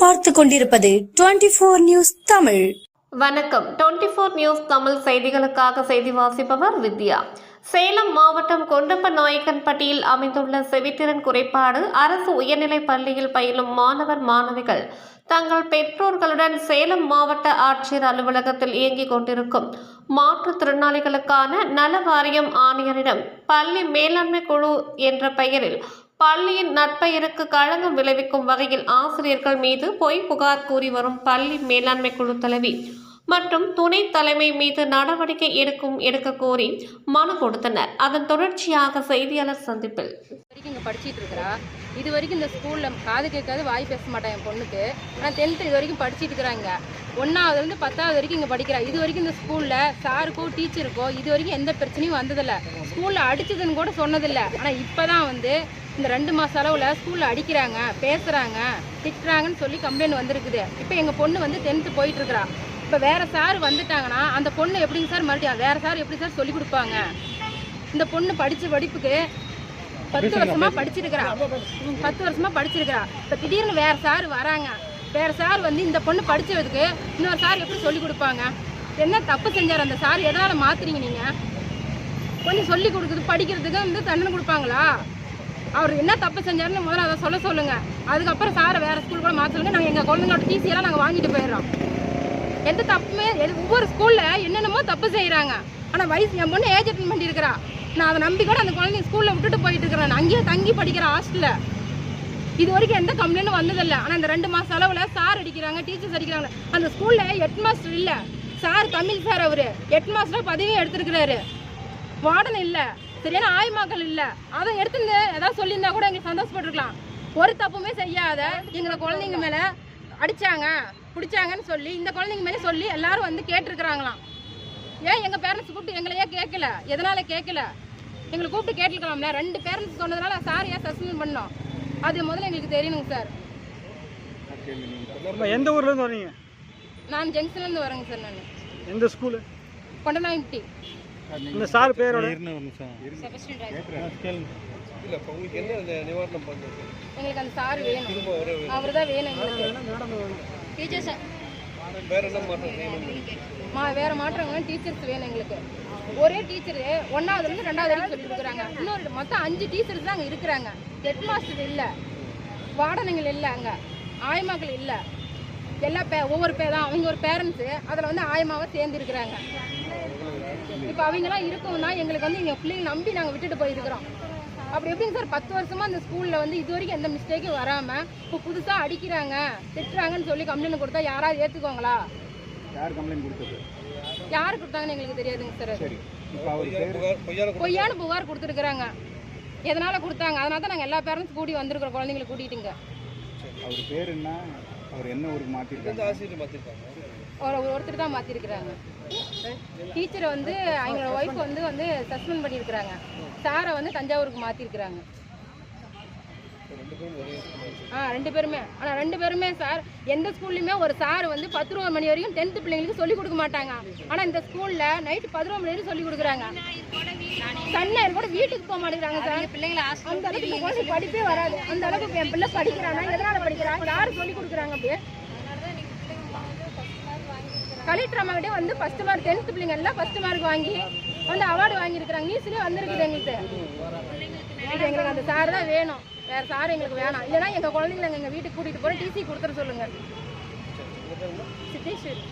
பார்த்து கொண்டிருப்பது twenty four news Tamil. வணக்கம். டுவெண்டி ஃபோர் நியூஸ் தமிழ் செய்திகளுக்காக செய்தி வாசிப்பவர் வித்யா. சேலம் மாவட்டம் கொண்டப்ப நாயக்கன்பட்டியில் அமைந்துள்ள செவித்திறன் குறைபாடு அரசு உயர்நிலைப் பள்ளியில் பயிலும் மாணவர் மாணவிகள் தங்கள் பெற்றோர்களுடன் சேலம் மாவட்ட ஆட்சியர் அலுவலகத்தில் இயங்கிக் கொண்டிருக்கும் மாற்றுத்திறனாளிகளுக்கான நல வாரியம் ஆணையரிடம் பள்ளி மேலாண்மை குழு என்ற பெயரில் பள்ளியின் நற்பெயருக்கு களங்கம் விளைவிக்கும் வகையில் ஆசிரியர்கள் மீது பொய் புகார் கூறி வரும் பள்ளி மேலாண்மை குழு தலைவி மற்றும் துணை தலைமை மீது நடவடிக்கை எடுக்கும் எடுக்க கோரி மனு கொடுத்தனர். அதன் தொடர்ச்சியாக செய்தியாளர் சந்திப்பில். வரைக்கும் இங்கே படிச்சிட்டு இருக்கிறா? இது வரைக்கும் இந்த ஸ்கூலில் காது கேட்காது வாய் பேச மாட்டேன் என் பொண்ணுக்கு. ஆனால் டென்த்து இது வரைக்கும் படிச்சுட்டு இருக்கிறாங்க ஒன்றாவதுலேருந்து பத்தாவது வரைக்கும் இங்கே படிக்கிறா. இது வரைக்கும் இந்த ஸ்கூலில் சாருக்கோ டீச்சருக்கோ இது வரைக்கும் எந்த பிரச்சனையும் வந்ததில்லை. ஸ்கூலில் அடிச்சதுன்னு கூட சொன்னதில்லை. ஆனால் இப்போ தான் வந்து இந்த ரெண்டு மாத அளவில் ஸ்கூலில் அடிக்கிறாங்க பேசுகிறாங்க திட்டுறாங்கன்னு சொல்லி கம்ப்ளைண்ட் வந்திருக்குது. இப்போ எங்கள் பொண்ணு வந்து டென்த்து போயிட்டுருக்குறா இப்போ வேறு சார் வந்துட்டாங்கன்னா அந்த பொண்ணு எப்படிங்க சார் மறுபடியும் வேறு சார் எப்படி சார் சொல்லி கொடுப்பாங்க? இந்த பொண்ணு படித்த படிப்புக்கு பத்து வருஷமா படிச்சிருக்கிறா பத்து வருஷமா படிச்சிருக்கிறா இப்ப திடீர்னு வேற சார் வராங்க. வேற சார் வந்து இந்த பொண்ணு படிச்சதுக்கு இன்னொரு சார் எப்படி சொல்லி கொடுப்பாங்க? என்ன தப்பு செஞ்சார் அந்த சார் எதனால மாத்துறீங்க நீங்க? கொஞ்சம் சொல்லி கொடுக்குறது படிக்கிறதுக்கு வந்து தண்டனை கொடுப்பாங்களா? அவர் என்ன தப்பு செஞ்சாருன்னு முதல்ல அதை சொல்ல சொல்லுங்க. அதுக்கப்புறம் சாரை வேற ஸ்கூல் கூட மாற்ற சொல்லுங்க. நாங்கள் எங்கள் குழந்தைங்களோட டிசியெல்லாம் நாங்கள் வாங்கிட்டு போயிடுறோம். எந்த தப்புமே எது- ஒவ்வொரு ஸ்கூலில் என்னென்னமோ தப்பு செய்கிறாங்க ஆனால் வயசு என் பொண்ணு ஏஜ் அட்டன் பண்ணிருக்கிறா. நான் அதை நம்பி கூட அந்த குழந்தைய ஸ்கூலில் விட்டுட்டு போயிட்டு இருக்கிறேன். நான் அங்கேயே தங்கி படிக்கிற ஹாஸ்டலில் இது வரைக்கும் எந்த கம்ப்ளைண்ட்டும் வந்ததில்லை. ஆனால் இந்த ரெண்டு மாதம் அளவில் சார் அடிக்கிறாங்க டீச்சர்ஸ் அடிக்கிறாங்க. அந்த ஸ்கூலில் ஹெட் மாஸ்டர் இல்லை. சார் தமிழ் சார் அவர். ஹெட் மாஸ்டர் பதவியும் எடுத்துருக்கிறாரு. வார்டன் இல்லை. சரியான ஆய்மாக்கள் இல்ல. அதை எடுத்துருந்து ஏதாவது சொல்லியிருந்தா கூட எங்களுக்கு சந்தோஷப்பட்டிருக்கலாம். ஒரு தப்புமே செய்யாத எங்களை குழந்தைங்க மேல அடிச்சாங்க பிடிச்சாங்கன்னு சொல்லி இந்த குழந்தைங்க மேலே சொல்லி எல்லாரும் வந்து கேட்டிருக்கிறாங்களாம். ஏன் எங்க பேரண்ட்ஸ் கூப்பிட்டு எங்களையே கேட்கல? எதனால கேட்கல? எங்களை கூப்பிட்டு கேட்டிருக்கலாம்ல. ரெண்டு பேரண்ட்ஸ் சொன்னதுனால சார் ஏன் சஸ்பெண்ட் பண்ணோம். அது முதல்ல எங்களுக்கு தெரியணுங்க சார் எந்த ஊர்ல இருந்து வரீங்க நான் ஜங்ஷன்ல இருந்து வரேங்க சார் நான். எந்த ஸ்கூலு கொண்டநாயம்பட்டி. இந்த சார் பேரோட? எங்களுக்கு அந்த சார் வேணும். அவர் தான் வேணும் எங்களுக்கு. டீச்சர்ஸ் மா வேற மாற்றவங்க டீச்சர்ஸ் வேணும் எங்களுக்கு. ஒரே டீச்சர் ஒன்னாவதுல இருந்து ரெண்டாவது வரைக்கும் சொல்லி கொடுக்குறாங்க. இன்னொரு மொத்தம் அஞ்சு டீச்சர்ஸ் தான் அங்கே இருக்கிறாங்க. ஹெட் மாஸ்டர் இல்லை. வார்டனுங்கள் இல்லை அங்கே. ஆயமாக்கள் இல்லை. எல்லா பே ஒவ்வொரு பே தான். அவங்க ஒரு பேரண்ட்ஸு அதில் வந்து ஆயமாவை சேர்ந்து இருக்கிறாங்க. இப்போ அவங்கெல்லாம் இருக்கவும் தான் எங்களுக்கு வந்து எங்கள் பிள்ளைங்க நம்பி நாங்கள் விட்டுட்டு போயிருக்கிறோம். அப்படி எப்படிங்க சார் பத்து வருஷமா இந்த ஸ்கூல்ல வந்து இது வரைக்கும் எந்த மிஸ்டேக்கும் வராம இப்போ புதுசா அடிக்கிறாங்க திட்டுறாங்கன்னு சொல்லி கம்ப்ளைண்ட் கொடுத்தா யாராவது ஏத்துக்குவாங்களா? யார் கம்ப்ளைண்ட் கொடுத்தது? யாரு கொடுத்தாங்கன்னு எங்களுக்கு தெரியாதுங்க சார். பொய்யான புகார் கொடுத்துருக்குறாங்க. எதனால கொடுத்தாங்க? அதனால தான் நாங்கள் எல்லா பேரண்ட்ஸ் கூடி வந்திருக்கிறோம் குழந்தைங்களை கூட்டிட்டுங்க. அவர் பேர் என்ன? அவர் என்ன ஊருக்கு மாற்றிருக்காங்க ஒரு ஒருத்தர் தான் மாற்றிருக்கிறாங்க டீச்சரை வந்து அவங்களோட ஒய்ஃப் வந்து வந்து சஸ்பெண்ட் பண்ணியிருக்கிறாங்க. சாரை வந்து தஞ்சாவூருக்கு மாற்றிருக்கிறாங்க ஆ ரெண்டு பேருமே. ஆனால் ரெண்டு பேருமே சார் எந்த ஸ்கூல்லையுமே ஒரு சார் வந்து பத்து மணி வரைக்கும் டென்த்து பிள்ளைங்களுக்கு சொல்லிக் கொடுக்க மாட்டாங்க. ஆனால் இந்த ஸ்கூலில் நைட்டு பதினோரு மணி வரைக்கும் சொல்லிக் கொடுக்குறாங்க. சன்னர் கூட வீட்டுக்கு போக மாட்டேங்கிறாங்க சார் பிள்ளைங்களை அந்த அளவுக்கு படிப்பே வராது. அந்த அளவுக்கு என் பிள்ளை படிக்கிறானா? எதனால படிக்கிறான்? யார் சொல்லிக் கொடுக்குறாங்க அப்படியே? கலெக்டர் அம்மாக்கிட்டே வந்து ஃபர்ஸ்ட் மார்க் டென்த் பிள்ளைங்கள்லாம் ஃபர்ஸ்ட் மார்க் வாங்கி வந்து அவார்டு வாங்கியிருக்கிறாங்க. நியூஸ்லேயே வந்துருக்குது எங்களுக்கு. எங்களுக்கு அந்த சார் தான் வேணும். வேறு சார் எங்களுக்கு வேணாம். இல்லைனா எங்கள் குழந்தைங்களை எங்கள் வீட்டுக்கு கூட்டிகிட்டு போகிற டிசி கொடுத்துட சொல்லுங்கள் சித்தேஸ்வரி.